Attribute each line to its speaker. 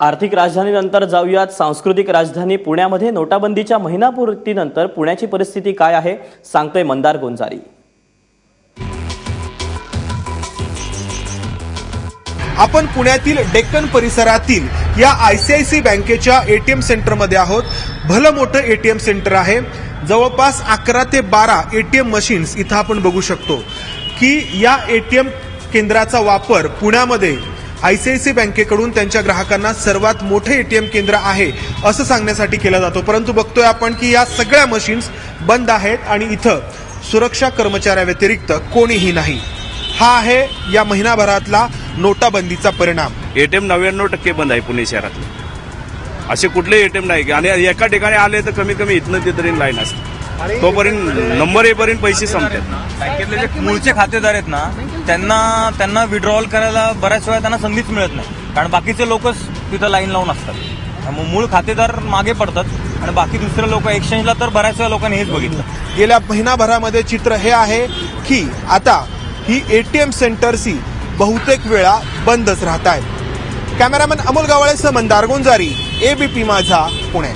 Speaker 1: आर्थिक राजधानीनंतर जाऊयात. सांस्कृतिक राजधानी पुण्यामध्ये नोटाबंदीच्या महिनापूर्तीनंतर पुण्याची परिस्थिती काय आहे? सांगतोय मंदार गोंजारी.
Speaker 2: आपण पुण्यातील डेक्कन परिसरातील या आयसीआयसी बँकेच्या एटीएम सेंटरमध्ये आहोत. भलं मोठं एटीएम सेंटर आहे. जवळपास अकरा ते बारा एटीएम मशीन्स इथं आपण बघू शकतो की या एटीएम केंद्राचा वापर पुण्यामध्ये आयसीआयसी बँकेकडून त्यांच्या ग्राहकांना सर्वात मोठे एटीएम केंद्र आहे असं सांगण्यासाठी केला जातो. परंतु बघतोय आपण की या सगळ्या मशीन्स बंद आहेत आणि इथं सुरक्षा कर्मचाऱ्याव्यतिरिक्त कोणीही नाही. हा आहे या महिनाभरातला नोटाबंदीचा परिणाम.
Speaker 3: एटीएम नव्याण्णव टक्के बंद आहे पुणे शहरातले. असे कुठले एटीएम नाही. आणि एका ठिकाणी आले तर कमी कमी इथनं ते तरी लाईन असते. तोपर्यंत नंबर येईपर्यंत पैसे संपतात.
Speaker 4: बँकेतले जे मूळचे खातेदार आहेत ना त्यांना त्यांना विड्रॉल करायला बऱ्याच वेळा त्यांना संधीच मिळत नाही. कारण बाकीचे लोकच तिथं लाईन लावून असतात. त्यामुळे मूळ खातेदार मागे पडतात आणि बाकी दुसरे लोक एक्सचेंजला तर बऱ्याच वेळा लोकांनी हेच बघितलं.
Speaker 2: गेल्या महिनाभरामध्ये चित्र हे आहे की आता ही एटीएम सेंटर्स ही बहुतेक वेळा बंदच राहत आहेत कॅमेरामॅन अमोल गावळेसह मंदार गोंजारी एबीपी माझा पुणे.